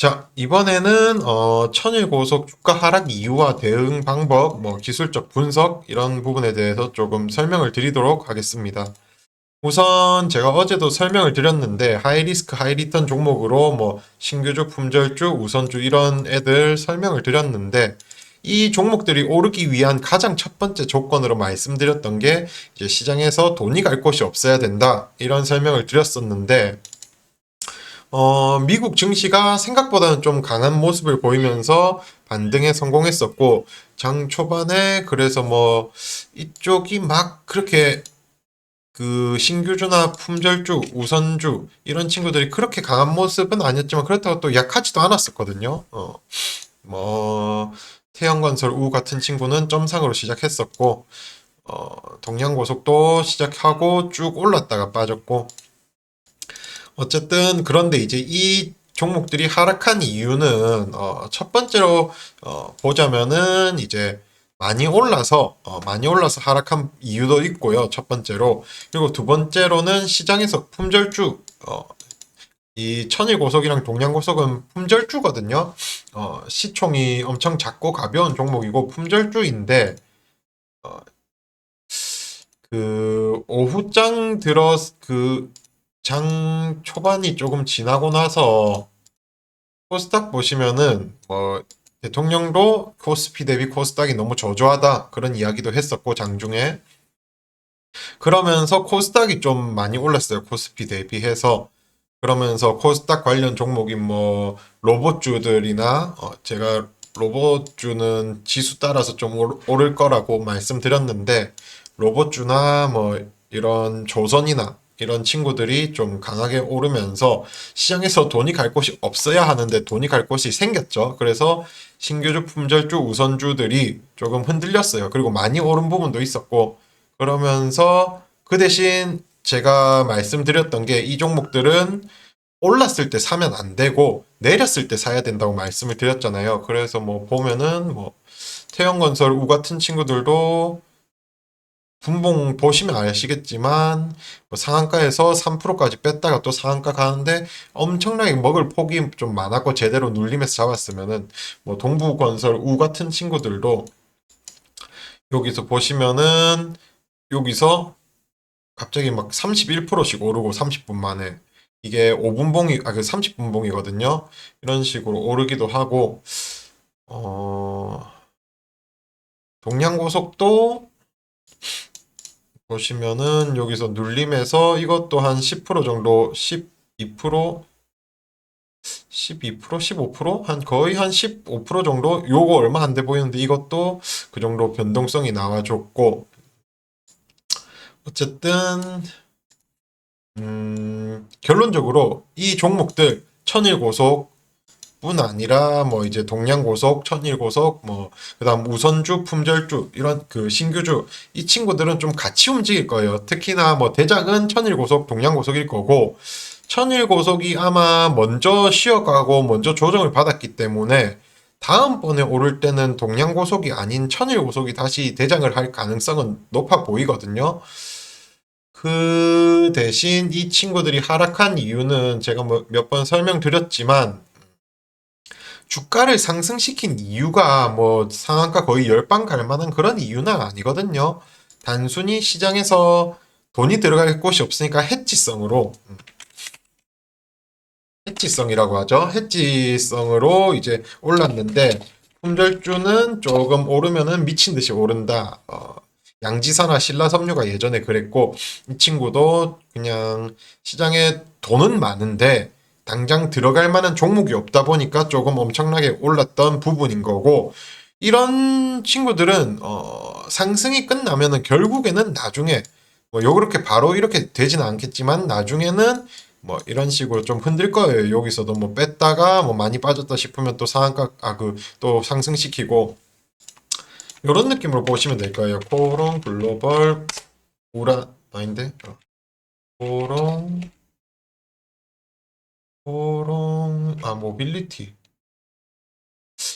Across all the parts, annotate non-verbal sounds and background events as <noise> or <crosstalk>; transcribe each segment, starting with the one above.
자, 이번에는 어, 천일 고속 주가 하락 이유와 대응 방법, 뭐 기술적 분석 이런 부분에 대해서 조금 설명을 드리도록 하겠습니다. 우선 제가 어제도 설명을 드렸는데 하이리스크 하이리턴 종목으로 뭐 신규주, 품절주, 우선주 이런 애들 설명을 드렸는데 이 종목들이 오르기 위한 가장 첫 번째 조건으로 말씀드렸던 게 이제 시장에서 돈이 갈 곳이 없어야 된다 이런 설명을 드렸었는데 어, 미국 증시가 생각보다는 좀 강한 모습을 보이면서 반등에 성공했었고, 장 초반에 그래서 뭐, 이쪽이 막 그렇게 그 신규주나 품절주, 우선주, 이런 친구들이 그렇게 강한 모습은 아니었지만, 그렇다고 또 약하지도 않았었거든요. 어, 뭐, 태형건설 우 같은 친구는 점상으로 시작했었고, 어, 동양고속도 시작하고 쭉 올랐다가 빠졌고, 어쨌든 그런데 이제 이 종목들이 하락한 이유는 어, 첫 번째로 어, 보자면은 이제 많이 올라서 어, 많이 올라서 하락한 이유도 있고요. 첫 번째로 그리고 두 번째로는 시장에서 품절주 어, 이 천일고속이랑 동양고속은 품절주거든요. 어, 시총이 엄청 작고 가벼운 종목이고 품절주인데 어, 그 오후장 들어 그 장 초반이 조금 지나고 나서 코스닥 보시면은 뭐 대통령도 코스피 대비 코스닥이 너무 저조하다 그런 이야기도 했었고 장중에. 그러면서 코스닥이 좀 많이 올랐어요. 코스피 대비해서. 그러면서 코스닥 관련 종목인 뭐 로봇주들이나 어 제가 로봇주는 지수 따라서 좀 오를 거라고 말씀드렸는데 로봇주나 뭐 이런 조선이나 이런 친구들이 좀 강하게 오르면서 시장에서 돈이 갈 곳이 없어야 하는데 돈이 갈 곳이 생겼죠. 그래서 신규주 품절주 우선주들이 조금 흔들렸어요. 그리고 많이 오른 부분도 있었고 그러면서 그 대신 제가 말씀드렸던 게 이 종목들은 올랐을 때 사면 안 되고 내렸을 때 사야 된다고 말씀을 드렸잖아요. 그래서 뭐 보면은 뭐 태형건설 우 같은 친구들도 분봉 보시면 아시겠지만 뭐 상한가에서 3%까지 뺐다가 또 상한가 가는데 엄청나게 먹을 폭이 좀 많았고 제대로 눌림에서 잡았으면은 뭐 동부건설 우 같은 친구들도 여기서 보시면은 여기서 갑자기 막 31%씩 오르고 30분 만에 이게 5분봉이 아 그 30분봉이거든요. 이런 식으로 오르기도 하고 어 동양고속도 보시면은 여기서 눌림에서 이것도 한 10% 정도 12% 12% 15%? 한 거의 한 15% 정도 요거 얼마 안 돼 보이는데 이것도 그 정도 변동성이 나와줬고 어쨌든 음, 결론적으로 이 종목들 천일고속 뿐 아니라 뭐 이제 동양고속, 천일고속, 뭐 그다음 우선주, 품절주 이런 그 신규주 이 친구들은 좀 같이 움직일 거예요. 특히나 뭐 대장은 천일고속, 동양고속일 거고 천일고속이 아마 먼저 쉬어가고 먼저 조정을 받았기 때문에 다음번에 오를 때는 동양고속이 아닌 천일고속이 다시 대장을 할 가능성은 높아 보이거든요. 그 대신 이 친구들이 하락한 이유는 제가 뭐 몇 번 설명드렸지만 주가를 상승시킨 이유가 뭐 상한가 거의 10방 갈 만한 그런 이유는 아니거든요. 단순히 시장에서 돈이 들어갈 곳이 없으니까 해지성으로 음, 해지성이라고 하죠. 해지성으로 이제 올랐는데 품절주는 조금 오르면은 미친 듯이 오른다. 어, 양지사나 신라섬유가 예전에 그랬고 이 친구도 그냥 시장에 돈은 많은데 당장 들어갈 만한 종목이 없다 보니까 조금 엄청나게 올랐던 부분인 거고 이런 친구들은 어, 상승이 끝나면은 결국에는 나중에 뭐 요렇게 바로 이렇게 되지는 않겠지만 나중에는 뭐 이런 식으로 좀 흔들 거예요. 여기서도 뭐 뺐다가 뭐 많이 빠졌다 싶으면 또 상한가 아 그 또 상승시키고 요런 느낌으로 보시면 될 거예요. 코롱 글로벌 우라 아닌데 어. 코롱 코롱 아 모빌리티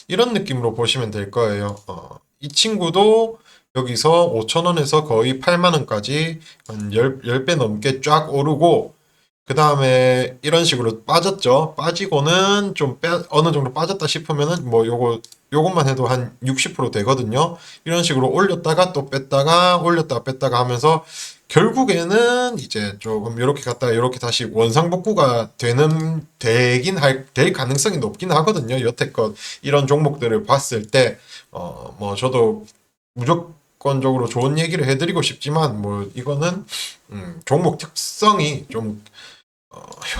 이런 느낌으로 보시면 될 거예요. 어, 이 친구도 여기서 5,000원에서 거의 8만원까지 한 10, 10배 넘게 쫙 오르고 그 다음에 이런 식으로 빠졌죠. 빠지고는 좀 빼, 어느 정도 빠졌다 싶으면은 뭐 요거, 요것만 해도 한 60% 되거든요. 이런 식으로 올렸다가 또 뺐다가 올렸다가 뺐다가 하면서 결국에는 이제 조금 이렇게 갔다가 이렇게 다시 원상복구가 되는, 되긴 할, 될 가능성이 높긴 하거든요. 여태껏 이런 종목들을 봤을 때, 어, 뭐 저도 무조건적으로 좋은 얘기를 해드리고 싶지만 뭐 이거는 음, 종목 특성이 좀 어,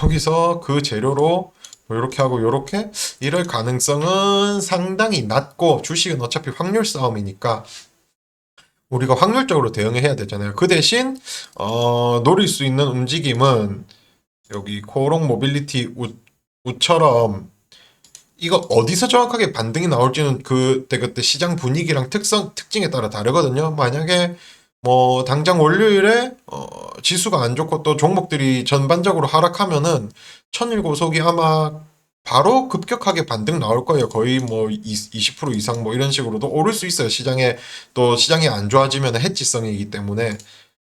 여기서 그 재료로 뭐 이렇게 하고 이렇게 이럴 가능성은 상당히 낮고 주식은 어차피 확률 싸움이니까 우리가 확률적으로 대응을 해야 되잖아요. 그 대신 어, 노릴 수 있는 움직임은 여기 코오롱 모빌리티 우, 우처럼 이거 어디서 정확하게 반등이 나올지는 그때 그때 시장 분위기랑 특성 특징에 따라 다르거든요. 만약에 뭐 당장 월요일에 어, 지수가 안 좋고 또 종목들이 전반적으로 하락하면은 천일 고속이 아마 바로 급격하게 반등 나올 거예요. 거의 뭐 20% 이상 뭐 이런 식으로도 오를 수 있어요. 시장에 또 시장이 안 좋아지면 해지성이기 때문에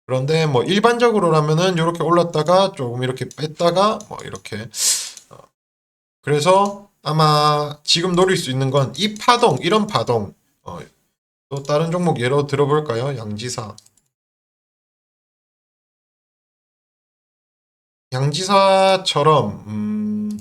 그런데 뭐 일반적으로라면은 이렇게 올랐다가 조금 이렇게 뺐다가 뭐 이렇게 어, 그래서 아마 지금 노릴 수 있는 건 이 파동 이런 파동 어, 또 다른 종목 예로 들어볼까요? 양지사. 양지사처럼 음,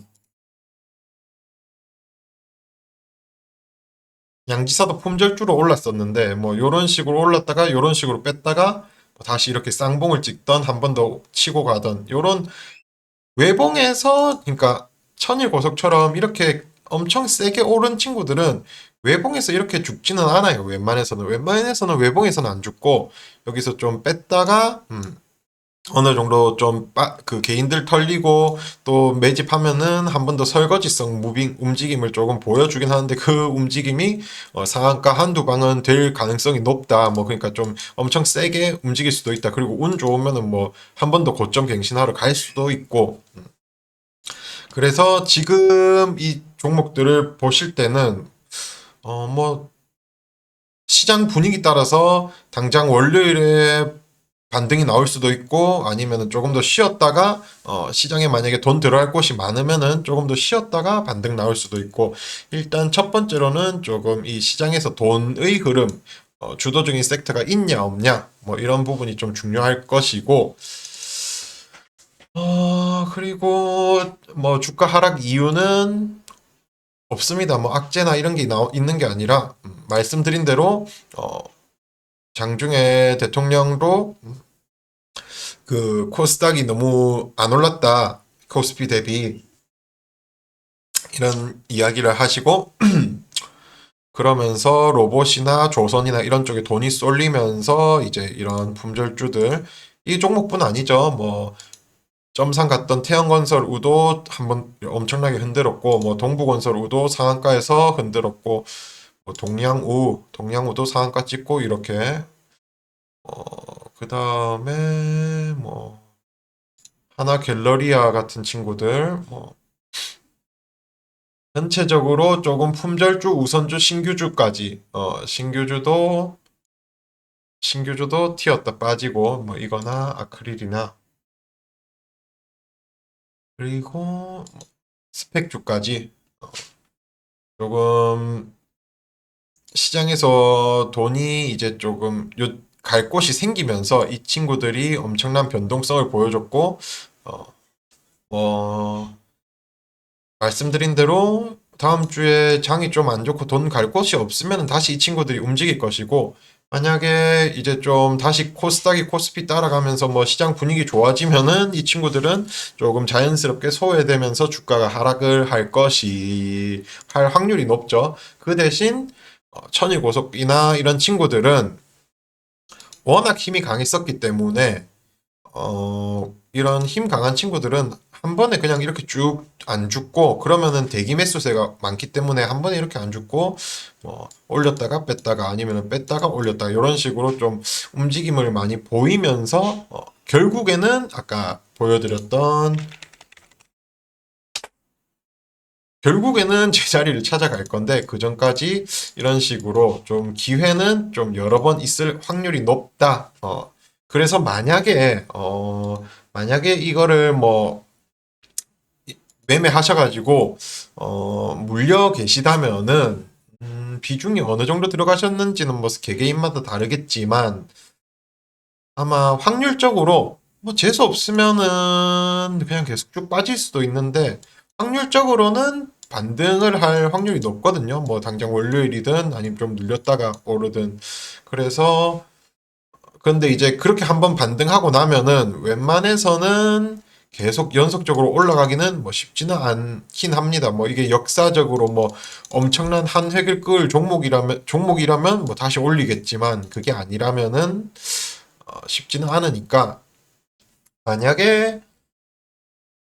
양지사도 품절주로 올랐었는데 뭐 요런 식으로 올랐다가 요런 식으로 뺐다가 뭐 다시 이렇게 쌍봉을 찍던 한 번 더 치고 가던 요런 외봉에서 그러니까 천일 고속처럼 이렇게 엄청 세게 오른 친구들은 외봉에서 이렇게 죽지는 않아요. 웬만해서는. 웬만해서는 외봉에서는 안 죽고 여기서 좀 뺐다가 음, 어느 정도 좀 그 개인들 털리고 또 매집하면은 한 번 더 설거지성 무빙 움직임을 조금 보여주긴 하는데 그 움직임이 어, 상한가 한두 방은 될 가능성이 높다. 뭐 그러니까 좀 엄청 세게 움직일 수도 있다. 그리고 운 좋으면은 뭐 한 번 더 고점 갱신하러 갈 수도 있고. 음. 그래서 지금 이 종목들을 보실 때는 어 뭐 시장 분위기 따라서 당장 월요일에 반등이 나올 수도 있고 아니면은 조금 더 쉬었다가 어 시장에 만약에 돈 들어갈 곳이 많으면은 조금 더 쉬었다가 반등 나올 수도 있고. 일단 첫 번째로는 조금 이 시장에서 돈의 흐름 어 주도 적인 섹터가 있냐 없냐 뭐 이런 부분이 좀 중요할 것이고. 어 그리고 뭐 주가 하락 이유는 없습니다. 뭐 악재나 이런 게 나, 있는 게 아니라 음, 말씀드린 대로 어 장중에 대통령도 그 코스닥이 너무 안 올랐다. 코스피 대비 이런 이야기를 하시고 <clears throat> 그러면서 로봇이나 조선이나 이런 쪽에 돈이 쏠리면서 이제 이런 품절주들 이 종목뿐 아니죠. 뭐 점상 갔던 태양건설 우도 한번 엄청나게 흔들었고 뭐 동부건설 우도 상한가에서 흔들었고 뭐 동양우, 동양우도 상한가 찍고 이렇게. 어, 그 다음에 뭐 하나 갤러리아 같은 친구들 뭐. 전체적으로 조금 품절주, 우선주, 신규주까지 어, 신규주도 신규주도 튀었다 빠지고 뭐 이거나 아크릴이나 그리고 뭐 스펙주까지. 어, 조금 시장에서 돈이 이제 조금 요, 갈 곳이 생기면서 이 친구들이 엄청난 변동성을 보여줬고, 어, 뭐, 말씀드린 대로 다음 주에 장이 좀 안 좋고 돈 갈 곳이 없으면 다시 이 친구들이 움직일 것이고, 만약에 이제 좀 다시 코스닥이 코스피 따라가면서 뭐 시장 분위기 좋아지면은 이 친구들은 조금 자연스럽게 소외되면서 주가가 하락을 할 것이 할 확률이 높죠. 그 대신 어, 천일고속이나 이런 친구들은 워낙 힘이 강했었기 때문에 어, 이런 힘 강한 친구들은 한 번에 그냥 이렇게 쭉 안 죽고 그러면은 대기 매수세가 많기 때문에 한 번에 이렇게 안 죽고 뭐 올렸다가 뺐다가 아니면 뺐다가 올렸다가 이런 식으로 좀 움직임을 많이 보이면서 어, 결국에는 아까 보여드렸던 결국에는 제자리를 찾아갈 건데 그 전까지 이런 식으로 좀 기회는 좀 여러 번 있을 확률이 높다. 어, 그래서 만약에 어, 만약에 이거를 뭐 이- 매매하셔가지고 어 물려 계시다면은 음, 비중이 어느 정도 들어가셨는지는 뭐 개개인마다 다르겠지만 아마 확률적으로 뭐 재수 없으면은 그냥 계속 쭉 빠질 수도 있는데 확률적으로는 반등을 할 확률이 높거든요. 뭐 당장 월요일이든 아니면 좀 눌렸다가 오르든 그래서 근데 이제 그렇게 한번 반등하고 나면은 웬만해서는 계속 연속적으로 올라가기는 뭐 쉽지는 않긴 합니다. 뭐 이게 역사적으로 뭐 엄청난 한 획을 그을 종목이라면 종목이라면 뭐 다시 올리겠지만 그게 아니라면은 어, 쉽지는 않으니까 만약에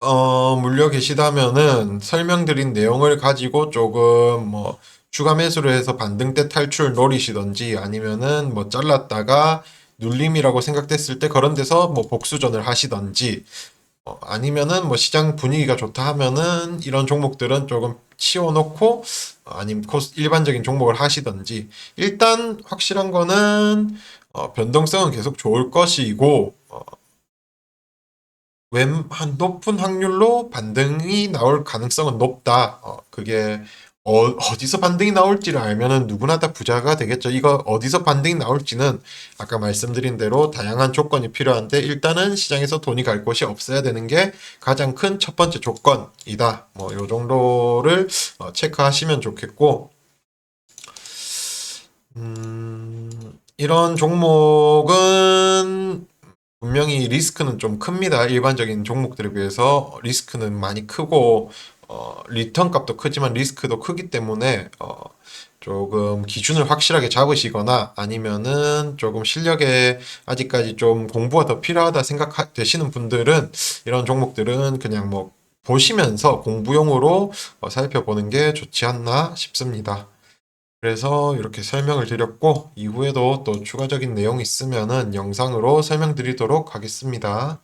어 물려 계시다면은 설명드린 내용을 가지고 조금 뭐 추가 매수를 해서 반등 때 탈출 노리시던지 아니면은 뭐 잘랐다가 눌림이라고 생각됐을 때 그런 데서 뭐 복수전을 하시던지 어, 아니면은 뭐 시장 분위기가 좋다 하면은 이런 종목들은 조금 치워놓고 어, 아니면 코스 일반적인 종목을 하시던지 일단 확실한 거는 어, 변동성은 계속 좋을 것이고 어, 웬한 높은 확률로 반등이 나올 가능성은 높다. 어, 그게 어, 어디서 반등이 나올지를 알면은 누구나 다 부자가 되겠죠. 이거 어디서 반등이 나올지는 아까 말씀드린 대로 다양한 조건이 필요한데 일단은 시장에서 돈이 갈 곳이 없어야 되는 게 가장 큰 첫 번째 조건이다. 뭐 요 정도를 어, 체크하시면 좋겠고 음, 이런 종목은 분명히 리스크는 좀 큽니다. 일반적인 종목들에 비해서 리스크는 많이 크고 어, 리턴 값도 크지만 리스크도 크기 때문에 어, 조금 기준을 확실하게 잡으시거나 아니면은 조금 실력에 아직까지 좀 공부가 더 필요하다 생각되시는 분들은 이런 종목들은 그냥 뭐 보시면서 공부용으로 어, 살펴보는 게 좋지 않나 싶습니다. 그래서 이렇게 설명을 드렸고 이후에도 또 추가적인 내용이 있으면은 영상으로 설명드리도록 하겠습니다.